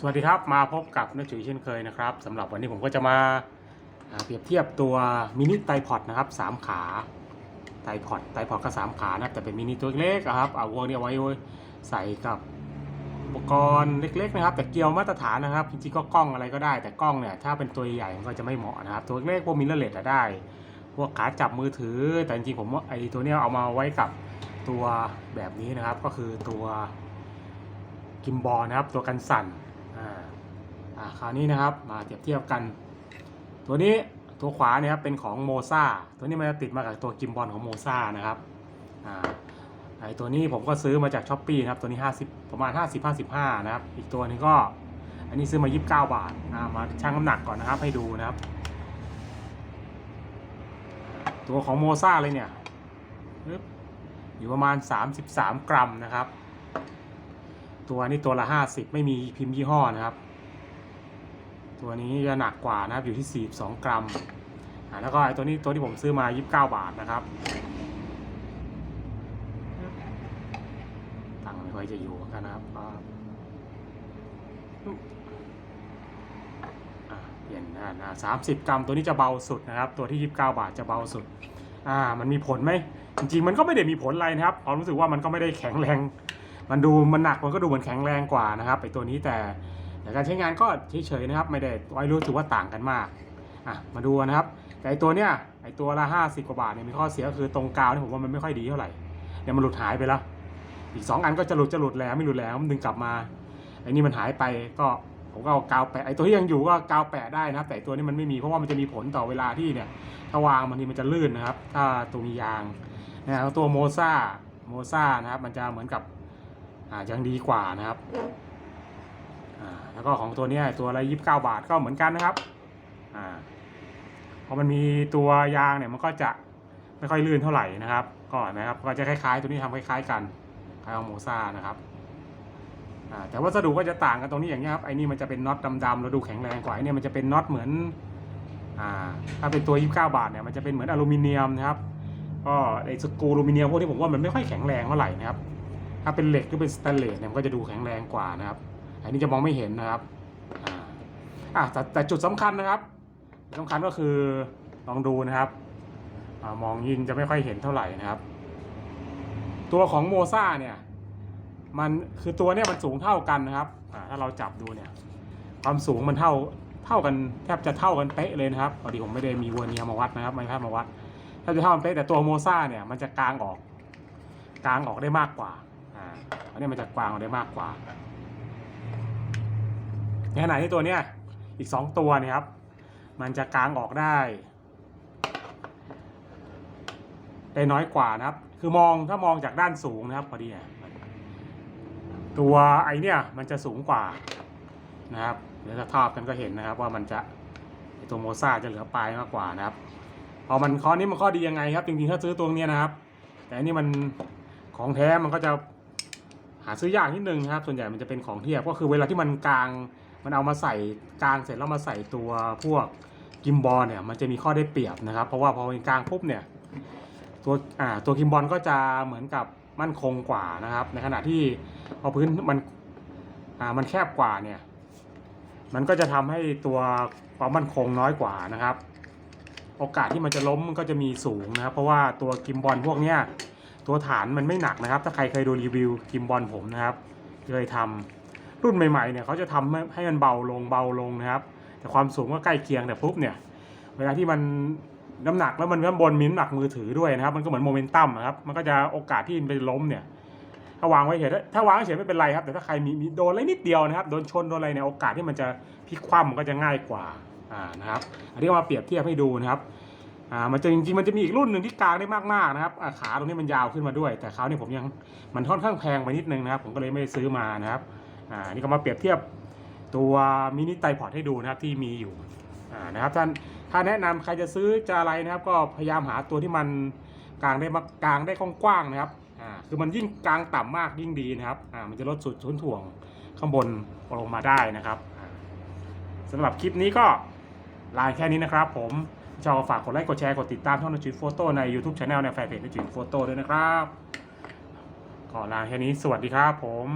สวัสดีครับ มาพบกับนักจุ๋ยเช่นเคยนะครับสำหรับวันนี้ผมก็จะมาเปรียบเทียบตัวมินิไตพอดนะครับสามขาไตพอดไตพอดก็สามขานะครับแต่เป็นมินิตัวเล็กครับเอาวัวเนี่ยไว้ใส่กับอุปกรณ์เล็กๆนะครับ แต่เกียวมาตรฐานนะครับจริงๆก็กล้องอะไรก็ได้ แต่กล้องเนี่ยถ้าเป็นตัวใหญ่ก็จะไม่เหมาะนะครับ ตัวเล็กพวกมิเลอร์เลสอะได้พวกขาจับมือถือ แต่จริงๆผมว่าไอ้ตัวนี้เอามาไว้กับตัวแบบนี้นะครับ ก็คือตัวกิมบอลนะครับตัวกันสั่น อ่าอ่าคราวนี้นะครับมาเทียบเทียบกัน ตัวนี้ตัวขวาเนี่ยครับเป็นของโมซาตัวนี้มันจะติดมากับตัวกิมบอลของโมซานะครับอ่าไอตัวนี้ผมก็ซื้อมาจากช้อปปี้นะครับตัวนี้ 50 ประมาณ 50 55 นะครับ อีกตัวนึงก็ อันนี้ซื้อมา 29 บาทอ่ามาชั่งน้ำหนักก่อนนะครับให้ดูนะครับ ตัวของโมซาเลยเนี่ยอยู่ประมาณ 33 กรัมนะครับ ตัวนี้ตัวละ50ไม่มีพิมพ์ยี่ห้อนะครับ ตัวนี้จะหนักกว่านะครับอยู่ที่ 42 กรัมแล้วก็ไอ้ตัวนี้ตัวที่ผมซื้อมา 29 บาทนะครับตังค์ไม่ค่อยจะอยู่กันนะครับก็อะเปลี่ยนอ่าอ่าสามสิบกรัมตัวนี้จะเบาสุดนะครับ ตัวที่ 29 บาทจะเบาสุดอ่ามันมีผลไหมจริงๆ มันก็ไม่ได้มีผลอะไรนะครับความรู้สึกว่ามันก็ไม่ได้แข็งแรง มันดูมันหนักมันก็ดูเหมือนแข็งแรงกว่านะครับไอตัวนี้แต่แต่การใช้งานก็เฉยๆนะครับ ไม่ได้ไว้รู้สึกว่าต่างกันมากอะมาดูนะครับ แต่ไอตัวเนี้ยไอตัวละ50กว่าบาทเนี่ยมีข้อเสียก็คือตรงกาวเนี่ยผมว่ามันไม่ค่อยดีเท่าไหร่เนี่ยมันหลุดหายไปแล้ว อีก 2 อันก็จะหลุดจะหลุดแล้วไม่หลุดแล้วมันดึงกลับมาไอ้นี่มันหายไปก็ผมก็เอากาวแปะไอตัวที่ยังอยู่ก็กาวแปะได้นะครับ แต่ตัวนี้มันไม่มีเพราะว่ามันจะมีผลต่อเวลาที่เนี่ยถ้าวางบางทีมันจะลื่นนะครับ ถ้าตัวมียางนะครับตัวโมซ่าโมซ่านะครับมันจะเหมือนกับ ยังดีกว่านะครับอ่าแล้วก็ของตัวนี้ตัวละยี่สิบเก้าบาทก็เหมือนกันนะครับอ่าพอมันมีตัวยางเนี่ยมันก็จะไม่ค่อยลื่นเท่าไหร่นะครับ ก็นะครับก็จะคล้ายๆ ตัวนี้ทำคล้ายๆกันคล้ายของโมซ่านะครับอ่าแต่วัสดุก็จะต่างกันตรงนี้อย่างนี้ยครับไอ้นี่มันจะเป็นน็อตดำๆแล้วดูแข็งแรงกว่าไอ้นี่มันจะเป็นน็อตเหมือนอ่าถ้าเป็นตัว 29 บาทเนี่ยมันจะเป็นเหมือนอลูมิเนียมนะครับก็ไอ้สกรูอลูมิเนียมพวกนี้ผมว่ามันไม่ค่อยแข็งแรงเท่าไหร่นะครับ ถ้าเป็นเหล็กหรือเป็นสแตนเลสเนี่ยมันก็จะดูแข็งแรงกว่านะครับ อันนี้จะมองไม่เห็นนะครับอ่าแต่แต่จุดสำคัญนะครับจุดสำคัญก็คือลองดูนะครับอมองยิงจะไม่ค่อยเห็นเท่าไหร่นะครับ ตัวของโมซ่าเนี่ยมันคือตัวเนี่ยมันสูงเท่ากันนะครับถ้าเราจับดูเนี่ยความสูงมันเท่าเท่ากันแทบจะเท่ากันเป๊ะเลยนะครับพอดีผมไม่ได้มีวอร์เนียมาวัดนะครับไม่ใช่มาวัดแทบจะเท่ากันเป๊ะแต่ตัวโมซ่าเนี่ยมันจะกลางออกกลางออกได้มากกว่า อันนี้มันจะกางออกได้มากกว่า ในขณะที่ตัวเนี้ยอีกสองตัวเนี่ยครับ มันจะกางออกได้ได้น้อยกว่านะครับ คือมองถ้ามองจากด้านสูงนะครับพอดีเนี่ยตัวไอเนี่ยมันจะสูงกว่านะครับ เดี๋ยวถ้าทอบกันก็เห็นนะครับว่ามันจะตัวโมซ่าจะเหลือปลายมากกว่านะครับ พอมันข้อนี้มันข้อดียังไงครับ จริงๆถ้าซื้อตัวเนี้ยนะครับ แต่อันนี้มันของแท้มันก็จะ หาซื้อยากนิดนึงนะครับ ส่วนใหญ่มันจะเป็นของเทียบก็คือเวลาที่มันกลาง มันเอามาใส่กลางเสร็จแล้วมาใส่ตัวพวกกิมบอลเนี่ยมันจะมีข้อได้เปรียบนะครับ เพราะว่าพอเป็นกลางปุ๊บเนี่ยตัวอ่าตัวกิมบอลก็จะเหมือนกับมั่นคงกว่านะครับ ในขณะที่พอพื้นมันอ่ามันแคบกว่าเนี่ยมันก็จะทำให้ตัวความมั่นคงน้อยกว่านะครับ โอกาสที่มันจะล้มมันก็จะมีสูงนะครับ เพราะว่าตัวกิมบอลพวกเนี้ย ตัวฐานมันไม่หนักนะครับ ถ้าใครเคยดูรีวิวกิมบอลผมนะครับเคยทำรุ่นใหม่ๆเนี่ยเขาจะทำให้ให้มันเบาลงเบาลงนะครับ แต่ความสูงก็ใกล้เคียงแต่ปุ๊บเนี่ย เวลาที่มันน้ำหนักแล้วมันข้างบนมีน้ำหนักมือถือด้วยนะครับ มันก็เหมือนโมเมนตัมอะครับ มันก็จะโอกาสที่มันไปล้มเนี่ย ถ้าวางไว้เฉยถ้าวางเฉยไม่เป็นไรครับ แต่ถ้าใครมีมโดนอะไรนิดเดียวนะครับ โดนชนโดนอะไรเนี่ยโอกาสที่มันจะพลิกคว่ำมันก็จะง่ายกว่า อ่า นะครับ อันนี้มาเปรียบเทียบให้ดูนะครับ อ่ามันจะจริงๆมันจะมีอีกรุ่นหนึ่งที่กลางได้มากๆนะครับขาตรงนี้มันยาวขึ้นมาด้วย แต่คราวนี้ผมยังมันค่อนข้างแพงไปนิดนึงนะครับ ผมก็เลยไม่ได้ซื้อมานะครับอ่านี่ก็มาเปรียบเทียบตัวมินิไตพอร์ตให้ดูนะครับที่มีอยู่อ่านะครับท่านถ้าแนะนำใครจะซื้อจะอะไรนะครับ ก็พยายามหาตัวที่มันกลางได้มากลางได้กว้างๆนะครับอ่าคือมันยิ่งกลางต่ำมากยิ่งดีนะครับอ่ามันจะลดสุดชุนถ่วงข้างบนลงมาได้นะครับอ่าสำหรับคลิปนี้ก็ลาแค่นี้นะครับผม ชอบก็ฝากกดไลค์กดแชร์กดติดตามช่องนจิโฟโต้ใน YouTube Channel ในแฟนเพจนจิโฟโต้ด้วยนะครับขอลาแค่นี้สวัสดีครับผม